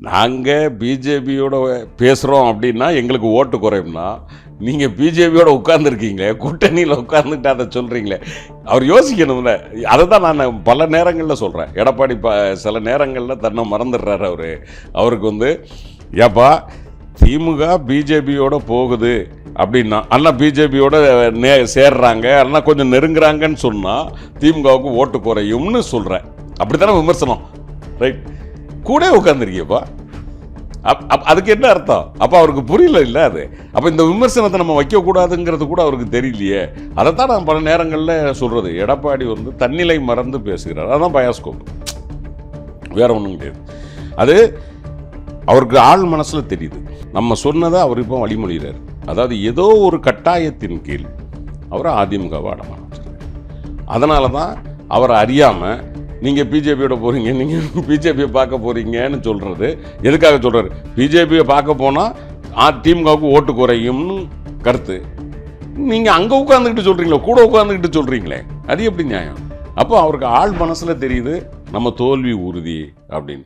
நாங்கள் பிஜேபியோட பேசுகிறோம் அப்படின்னா எங்களுக்கு ஓட்டு குறையும்னா நீங்கள் பிஜேபியோட உட்காந்துருக்கீங்களே கூட்டணியில் உட்காந்துட்டு அதை சொல்கிறீங்களே அவர் யோசிக்கணும்ல. அதை தான் நான் பல நேரங்களில் சொல்கிறேன் எடப்பாடி ப சில நேரங்களில் தன்னை மறந்துடுறாரு அவர். அவருக்கு வந்து ஏப்பா திமுக பிஜேபியோட போகுது அப்படின்னா அண்ணா பிஜேபியோட நே சேர்றாங்க அண்ணா கொஞ்சம் நெருங்குறாங்கன்னு சொன்னால் திமுகவுக்கு ஓட்டு குறையும்னு சொல்கிறேன் அப்படி தானே விமர்சனம்? ரைட்? கூட உட்காந்துருக்கியப்பா அப் அப் அதுக்கு என்ன அர்த்தம்? அப்போ அவருக்கு புரியல இல்லை அது. அப்போ இந்த விமர்சனத்தை நம்ம வைக்கக்கூடாதுங்கிறது கூட அவருக்கு தெரியலையே. அதை தான் நான் பல நேரங்களில் சொல்கிறது எடப்பாடி வந்து தன்னிலை மறந்து பேசுகிறார். அதான் பயாஸ்கோப். வேற ஒன்றும் கிடையாது. அது அவருக்கு ஆள் மனசில் தெரியுது. நம்ம சொன்னதை அவர் இப்போ வழிமொழிகிறார். அதாவது ஏதோ ஒரு கட்டாயத்தின் கீழ் அவரை அதிமுகவை அடமான அதனால தான் அவரை அறியாமல் நீங்கள் பிஜேபியோட போகிறீங்க நீங்கள் பிஜேபியை பார்க்க போகிறீங்கன்னு சொல்கிறது எதுக்காக சொல்கிறார் பிஜேபியை பார்க்க போனால் திமுகவுக்கு ஓட்டு குறையும்னு கருத்து. நீங்கள் அங்கே உட்காந்துக்கிட்டு சொல்கிறீங்களே கூட உட்காந்துக்கிட்டு சொல்கிறீங்களே அது எப்படி நியாயம்? அப்போ அவருக்கு ஆள் மனசில் தெரியுது நம்ம தோல்வி உறுதி அப்படின்னு.